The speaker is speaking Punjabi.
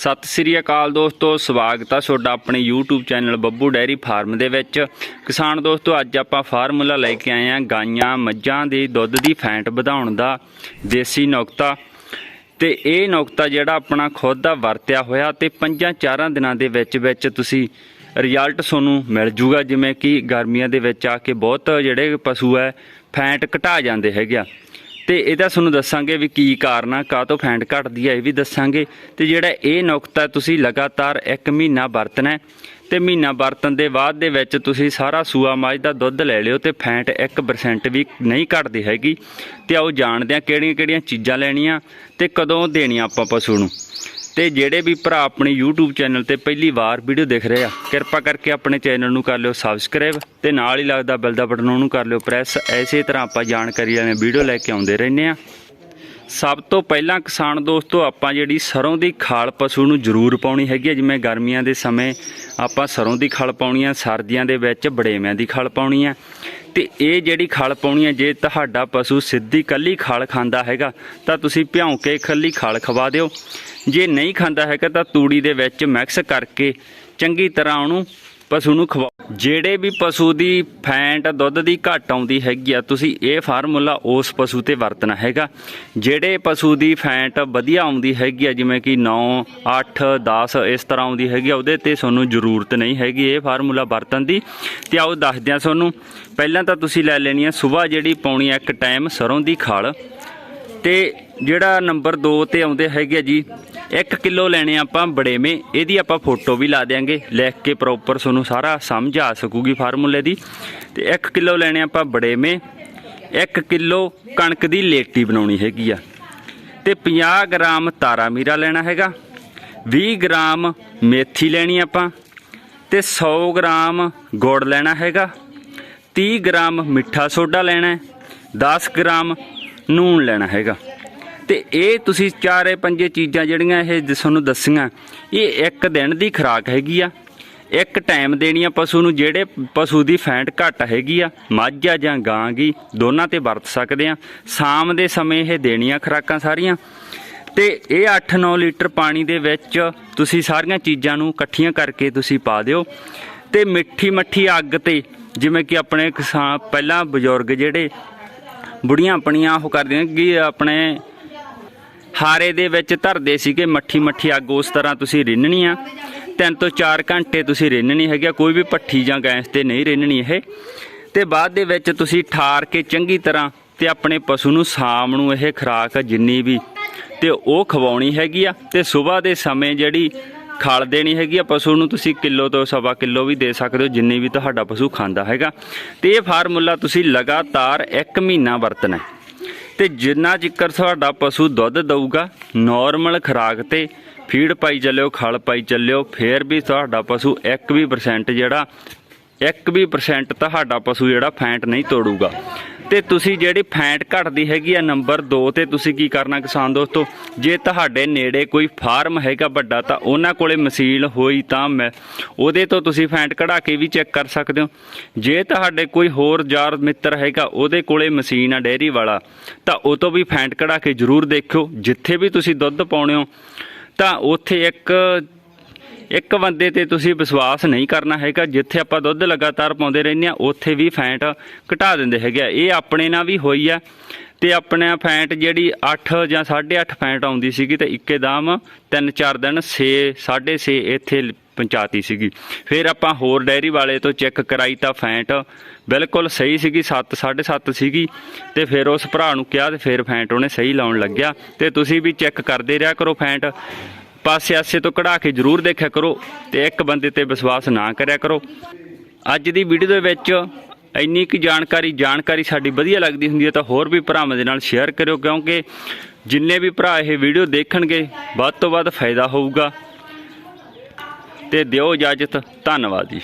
ਸਤਿ ਸ੍ਰੀ ਅਕਾਲ ਦੋਸਤੋ, ਸਵਾਗਤ ਆ ਤੁਹਾਡਾ ਆਪਣੇ YouTube channel Babbu dairy farm ਦੇ ਵਿੱਚ। ਕਿਸਾਨ ਦੋਸਤੋ, ਅੱਜ ਆਪਾਂ ਫਾਰਮੂਲਾ ਲੈ ਕੇ ਆਏ ਹਾਂ ਗਾਈਆਂ, ਮੱਝਾਂ ਦੇ ਦੁੱਧ ਦੀ ਫੈਂਟ ਵਧਾਉਣ ਦਾ, ਦੇਸੀ ਨੁਕਤਾ। ਤੇ ਇਹ ਨੁਕਤਾ ਜਿਹੜਾ ਆਪਣਾ ਖੁਦ ਦਾ ਵਰਤਿਆ ਹੋਇਆ ਤੇ ਪੰਜਾਂ ਚਾਰਾਂ ਦਿਨਾਂ ਦੇ ਵਿੱਚ ਵਿੱਚ ਤੁਸੀਂ ਰਿਜ਼ਲਟ ਤੁਹਾਨੂੰ ਮਿਲ ਜੂਗਾ, ਜਿਵੇਂ ਕਿ ਗਰਮੀਆਂ ਦੇ ਵਿੱਚ ਆ ਕੇ ਬਹੁਤ ਜਿਹੜੇ ਪਸ਼ੂ ਹੈ, ਫੈਂਟ ਘਟਾ ਜਾਂਦੇ ਹੈਗੇ ਆ। ਤੇ ਇਹਦਾ ਤੁਹਾਨੂੰ ਦੱਸਾਂਗੇ ਵੀ ਕੀ ਕਾਰਨ ਆ, ਕਾਹ ਤੋਂ ਫੈਂਟ ਘਟਦੀ ਹੈ ਇਹ ਵੀ ਦੱਸਾਂਗੇ। ਤੇ ਜਿਹੜਾ ਇਹ ਨੁਕਤਾ ਤੁਸੀਂ ਲਗਾਤਾਰ 1 ਮਹੀਨਾ ਵਰਤਣਾ ਹੈ। ਤੇ ਮਹੀਨਾ ਵਰਤਣ ਦੇ ਬਾਅਦ ਦੇ ਵਿੱਚ ਤੁਸੀਂ ਸਾਰਾ ਸੂਆ ਮੱਝ ਦਾ ਦੁੱਧ ਲੈ ਲਿਓ ਤੇ ਫੈਂਟ 1% ਵੀ ਨਹੀਂ ਘਟਦੀ ਹੈਗੀ। ਤੇ ਆਓ ਜਾਣਦੇ ਆ ਕਿਹੜੀਆਂ ਕਿਹੜੀਆਂ ਚੀਜ਼ਾਂ ਲੈਣੀਆਂ ਤੇ ਕਦੋਂ ਦੇਣੀਆਂ ਆਪਾਂ ਪਸ਼ੂ ਨੂੰ। ਤੇ ਜਿਹੜੇ ਵੀ ਭਰਾ ਆਪਣੀ YouTube ਚੈਨਲ ਤੇ ਪਹਿਲੀ ਵਾਰ ਵੀਡੀਓ ਦੇਖ ਰਹੇ ਆ, ਕਿਰਪਾ ਕਰਕੇ ਆਪਣੇ ਚੈਨਲ ਨੂੰ ਕਰ ਲਿਓ ਸਬਸਕ੍ਰਾਈਬ ਤੇ ਨਾਲ ਹੀ ਲੱਗਦਾ ਬੈਲ ਦਾ ਬਟਨ ਉਹਨੂੰ ਕਰ ਲਿਓ ਪ੍ਰੈਸ ਐਸੇ ਤਰ੍ਹਾਂ ਆਪਾਂ ਜਾਣਕਾਰੀ ਵਾਲੀਆਂ ਵੀਡੀਓ ਲੈ ਕੇ ਆਉਂਦੇ ਰਹਿੰਦੇ ਆ। ਸਭ ਤੋਂ ਪਹਿਲਾਂ ਕਿਸਾਨ ਦੋਸਤੋ, ਆਪਾਂ ਜਿਹੜੀ ਸਰੋਂ ਦੀ ਖਾਲ ਪਸ਼ੂ ਨੂੰ ਜ਼ਰੂਰ ਪਾਉਣੀ ਹੈਗੀ ਹੈ ਜਿਵੇਂ ਗਰਮੀਆਂ ਦੇ ਸਮੇਂ ਆਪਾਂ ਸਰੋਂ ਦੀ ਖਲ ਪਾਉਣੀ ਆ, ਸਰਦੀਆਂ ਦੇ ਵਿੱਚ ਬੜੇਵਿਆਂ ਦੀ ਖਲ ਪਾਉਣੀ ਆ। ਤੇ ਇਹ ਜਿਹੜੀ ਖਲ ਪਾਉਣੀ ਹੈ, ਜੇ ਤੁਹਾਡਾ ਪਸ਼ੂ ਸਿੱਧੀ ਕੱਲੀ ਖਲ ਖਾਂਦਾ ਹੈਗਾ, ਤਾਂ ਤੁਸੀਂ ਭਿਉਂ ਕੇ ਖੱਲੀ ਖਲ ਖਵਾ ਦਿਓ। ਜੇ ਨਹੀਂ ਖਾਂਦਾ ਹੈਗਾ, ਤਾਂ ਤੂੜੀ ਦੇ ਵਿੱਚ ਮਿਕਸ ਕਰਕੇ ਚੰਗੀ ਤਰ੍ਹਾਂ ਉਹਨੂੰ ਪਸ਼ੂ ਨੂੰ ਖਵਾ ਜਿਹੜੇ ਵੀ ਪਸ਼ੂ ਦੀ ਫੈਂਟ, ਦੁੱਧ ਦੀ ਘੱਟ ਆਉਂਦੀ ਹੈਗੀ ਆ, ਤੁਸੀਂ ਇਹ ਫਾਰਮੂਲਾ ਉਸ ਪਸ਼ੂ ਤੇ ਵਰਤਣਾ ਹੈਗਾ। ਜਿਹੜੇ ਪਸ਼ੂ ਦੀ ਫੈਂਟ ਵਧੀਆ ਆਉਂਦੀ ਹੈਗੀ ਆ, ਜਿਵੇਂ ਕਿ 9 8 10 ਇਸ ਤਰ੍ਹਾਂ ਆਉਂਦੀ ਹੈਗੀ ਆ, ਉਹਦੇ ਤੇ ਤੁਹਾਨੂੰ ਜ਼ਰੂਰਤ ਨਹੀਂ ਹੈਗੀ ਇਹ ਫਾਰਮੂਲਾ ਵਰਤਣ ਦੀ। ਤੇ ਆਓ ਦੱਸਦਿਆਂ ਤੁਹਾਨੂੰ, ਪਹਿਲਾਂ ਤਾਂ ਤੁਸੀਂ ਲੈ ਲੈਣੀ ਆ ਸਵੇਰ ਜਿਹੜੀ ਪਾਉਣੀ ਆ ਇੱਕ ਟਾਈਮ ਸਰੋਂ ਦੀ ਖਾਲ। ਤੇ ਜਿਹੜਾ ਨੰਬਰ 2 ਤੇ ਆਉਂਦੇ ਹੈਗੇ ਆ ਜੀ 1 ਕਿਲੋ ਲੈਣੇ ਆਪਾਂ ਬੜੇਵੇਂ, ਇਹਦੀ ਆਪਾਂ ਫੋਟੋ ਵੀ ਲਾ ਦੇਾਂਗੇ ਲਿਖ ਕੇ ਪ੍ਰੋਪਰ ਤੁਹਾਨੂੰ ਸਾਰਾ ਸਮਝ ਆ ਸਕੂਗੀ ਫਾਰਮੂਲੇ ਦੀ। ਤੇ 1 ਕਿਲੋ ਲੈਣੇ ਆਪਾਂ ਬੜੇਵੇਂ 1 ਕਿਲੋ ਕਣਕ ਦੀ ਲੇਟੀ ਬਣਾਉਣੀ ਹੈਗੀ ਆ। ਤੇ 50 ਗ੍ਰਾਮ ਤਾਰਾ ਮੀਰਾ ਲੈਣਾ ਹੈਗਾ 20 ਗ੍ਰਾਮ ਮੇਥੀ ਲੈਣੀ ਆਪਾਂ, ਤੇ 100 ਗ੍ਰਾਮ ਗੁੜ ਲੈਣਾ ਹੈਗਾ 30 ਗ੍ਰਾਮ ਮਿੱਠਾ ਸੋਡਾ ਲੈਣਾ ਹੈ 10 ਗ੍ਰਾਮ ਨੂਣ ਲੈਣਾ ਹੈਗਾ। ਤੇ ਇਹ ਤੁਸੀਂ ਚਾਰੇ ਪੰਜੇ ਚੀਜ਼ਾਂ ਜਿਹੜੀਆਂ ਇਹ ਤੁਹਾਨੂੰ ਦੱਸੀਆਂ, ਇਹ ਇੱਕ ਦਿਨ ਦੀ ਖੁਰਾਕ ਹੈਗੀ ਆ। ਇੱਕ ਟਾਈਮ ਦੇਣੀ ਆ ਪਸ਼ੂ ਨੂੰ ਜਿਹੜੇ ਪਸ਼ੂ ਦੀ ਫੈਂਟ ਘੱਟ ਹੈਗੀ ਆ, ਮੱਝ ਆ ਜਾਂ ਗਾਂ ਗੀ, ਦੋਨਾਂ ਤੇ ਵਰਤ ਸਕਦੇ ਆ। ਸ਼ਾਮ ਦੇ ਸਮੇਂ ਇਹ ਦੇਣੀਆਂ ਖੁਰਾਕਾਂ ਸਾਰੀਆਂ। ਤੇ ਇਹ 8-9 ਲੀਟਰ ਪਾਣੀ ਦੇ ਵਿੱਚ ਤੁਸੀਂ ਸਾਰੀਆਂ ਚੀਜ਼ਾਂ ਨੂੰ ਇਕੱਠੀਆਂ ਕਰਕੇ ਤੁਸੀਂ ਪਾ ਦਿਓ। ਤੇ ਮਿੱਠੀ ਮੱਠੀ ਅੱਗ ਤੇ, ਜਿਵੇਂ ਕਿ ਆਪਣੇ ਕਿਸਾਨ, ਪਹਿਲਾਂ ਬਜ਼ੁਰਗ ਜਿਹੜੇ ਬੁੜੀਆਂ ਆਪਣੀਆਂ ਉਹ ਕਰਦੀਆਂ ਕਿ ਆਪਣੇ ਹਾਰੇ ਦੇ ਵਿੱਚ ਧਰਦੇ ਸੀਗੇ ਮੱਠੀ ਮੱਠੀ ਅੱਗ ਉਸ ਤਰ੍ਹਾਂ ਤੁਸੀਂ ਰਿੰਨਣੀ ਆ। ਤਿੰਨ ਤੋਂ 4 ਘੰਟੇ ਤੁਸੀਂ ਰਿੰਨਣੀ ਹੈਗੀ ਆ, ਕੋਈ ਵੀ ਪੱਠੀ ਜਾਂ ਗੈਸ ਤੇ ਨਹੀਂ ਰਿੰਨਣੀ ਇਹ। ਤੇ ਬਾਅਦ ਦੇ ਵਿੱਚ ਤੁਸੀਂ ਠਾਰ ਕੇ ਚੰਗੀ ਤਰ੍ਹਾਂ ਤੇ ਆਪਣੇ ਪਸ਼ੂ ਨੂੰ ਸ਼ਾਮ ਨੂੰ ਇਹ ਖੁਰਾਕ ਜਿੰਨੀ ਵੀ ਤੇ ਉਹ ਖਵਾਉਣੀ ਹੈਗੀ ਆ। ਤੇ ਸਵੇਰ ਦੇ ਸਮੇਂ ਜਿਹੜੀ ਖਲ ਦੇਣੀ ਹੈਗੀ ਆ ਪਸ਼ੂ ਨੂੰ, ਤੁਸੀਂ ਕਿਲੋ ਤੋਂ ਸਵਾ ਕਿਲੋ ਵੀ ਦੇ ਸਕਦੇ ਹੋ, ਜਿੰਨੀ ਵੀ ਤੁਹਾਡਾ ਪਸ਼ੂ ਖਾਂਦਾ ਹੈਗਾ ਤੇ ਇਹ ਫਾਰਮੂਲਾ ਤੁਸੀਂ ਲਗਾਤਾਰ 1 ਮਹੀਨਾ ਵਰਤਣਾ ਹੈ। ਤੇ ਜਿੰਨਾ ਚਿਕਰ ਤੁਹਾਡਾ ਪਸ਼ੂ ਦੁੱਧ ਦਊਗਾ ਨਾਰਮਲ ਖੁਰਾਕ ਤੇ ਫੀਡ ਪਾਈ ਚੱਲਿਓ, ਖਲ ਪਾਈ ਚੱਲਿਓ, ਫੇਰ ਵੀ ਤੁਹਾਡਾ ਪਸ਼ੂ 1 ਵੀ percent ਜਿਹੜਾ 1 ਵੀ percent ਤੁਹਾਡਾ ਪਸ਼ੂ ਜਿਹੜਾ ਫੈਂਟ ਨਹੀਂ ਤੋੜੂਗਾ ਤੇ ਤੁਸੀਂ ਜਿਹੜੀ ਫੈਂਟ ਘਟਦੀ ਹੈਗੀ ਆ ਨੰਬਰ 2 ਤੇ ਤੁਸੀਂ ਕੀ ਕਰਨਾ ਕਿਸਾਨ ਦੋਸਤੋ? ਜੇ ਤੁਹਾਡੇ ਨੇੜੇ ਕੋਈ ਫਾਰਮ ਹੈਗਾ ਵੱਡਾ ਤਾਂ ਉਹਨਾਂ ਕੋਲੇ ਮਸ਼ੀਨ ਹੋਈ ਤਾਂ ਮੈਂ ਉਹਦੇ ਤੋਂ ਤੁਸੀਂ ਫੈਂਟ ਕਢਾ ਕੇ ਵੀ ਚੈੱਕ ਕਰ ਸਕਦੇ ਹੋ। ਜੇ ਤੁਹਾਡੇ ਕੋਈ ਹੋਰ ਯਾਰ ਮਿੱਤਰ ਹੈਗਾ ਉਹਦੇ ਕੋਲੇ ਮਸ਼ੀਨ ਆ ਡੇਅਰੀ ਵਾਲਾ, ਤਾਂ ਉਹ ਤੋਂ ਵੀ ਫੈਂਟ ਕਢਾ ਕੇ ਜ਼ਰੂਰ ਦੇਖਿਓ। ਜਿੱਥੇ ਵੀ ਤੁਸੀਂ ਦੁੱਧ ਪਾਉਣੇ ਹੋ, ਤਾਂ ਉੱਥੇ ਇੱਕ ਇੱਕ ਬੰਦੇ ਤੇ ਤੁਸੀਂ ਵਿਸ਼ਵਾਸ ਨਹੀਂ ਕਰਨਾ ਹੈਗਾ, ਜਿੱਥੇ ਆਪਾਂ ਦੁੱਧ ਲਗਾਤਾਰ ਪਾਉਂਦੇ ਰਹਿੰਦੇ ਆ ਉੱਥੇ ਵੀ ਫੈਂਟ ਘਟਾ ਦਿੰਦੇ ਹੈਗੇ ਆ। ਇਹ ਆਪਣੇ ਨਾਲ ਵੀ ਹੋਈ ਆ ਤੇ ਆਪਣਾ ਫੈਂਟ ਜਿਹੜੀ 8 ਜਾਂ 8.5 ਫੈਂਟ ਆਉਂਦੀ ਸੀਗੀ ਤੇ ਇੱਕੇਦਮ 3-4 ਦਿਨ 6 6.5 ਇੱਥੇ ਪਹੁੰਚਾਤੀ ਸੀਗੀ। ਫਿਰ ਆਪਾਂ ਹੋਰ ਡੈਰੀ ਵਾਲੇ ਤੋਂ ਚੈੱਕ ਕਰਾਈ ਤਾਂ ਫੈਂਟ ਬਿਲਕੁਲ ਸਹੀ ਸੀਗੀ 7 7.5 ਸੀਗੀ ਤੇ ਫਿਰ ਉਸ ਭਰਾ ਨੂੰ ਕਿਹਾ ਤੇ ਫਿਰ ਫੈਂਟ ਉਹਨੇ ਸਹੀ ਲਾਉਣ ਲੱਗਿਆ। ਤੇ ਤੁਸੀਂ ਵੀ ਚੈੱਕ ਕਰਦੇ ਰਿਹਾ ਕਰੋ ਫੈਂਟ। ਪਾਸੇ ਆਸੇ ਤੋਂ ਕਢਾ ਕੇ ਜ਼ਰੂਰ ਦੇਖਿਆ ਕਰੋ ਤੇ ਇੱਕ ਬੰਦੇ ਤੇ ਵਿਸ਼ਵਾਸ ਨਾ ਕਰਿਆ ਕਰੋ। ਅੱਜ ਦੀ ਵੀਡੀਓ ਦੇ ਵਿੱਚ ਇੰਨੀ ਕੁ ਜਾਣਕਾਰੀ ਜਾਣਕਾਰੀ ਸਾਡੀ ਵਧੀਆ ਲੱਗਦੀ ਹੁੰਦੀ ਹੈ ਤਾਂ ਹੋਰ ਵੀ ਭਰਾਵਾਂ ਦੇ ਨਾਲ ਸ਼ੇਅਰ ਕਰਿਓ ਕਿਉਂਕਿ ਜਿੰਨੇ ਵੀ ਭਰਾ ਇਹ ਵੀਡੀਓ ਦੇਖਣਗੇ, ਵੱਧ ਤੋਂ ਵੱਧ ਫਾਇਦਾ ਹੋਊਗਾ। ਤੇ ਦਿਓ ਇਜਾਜ਼ਤ, ਧੰਨਵਾਦ ਜੀ।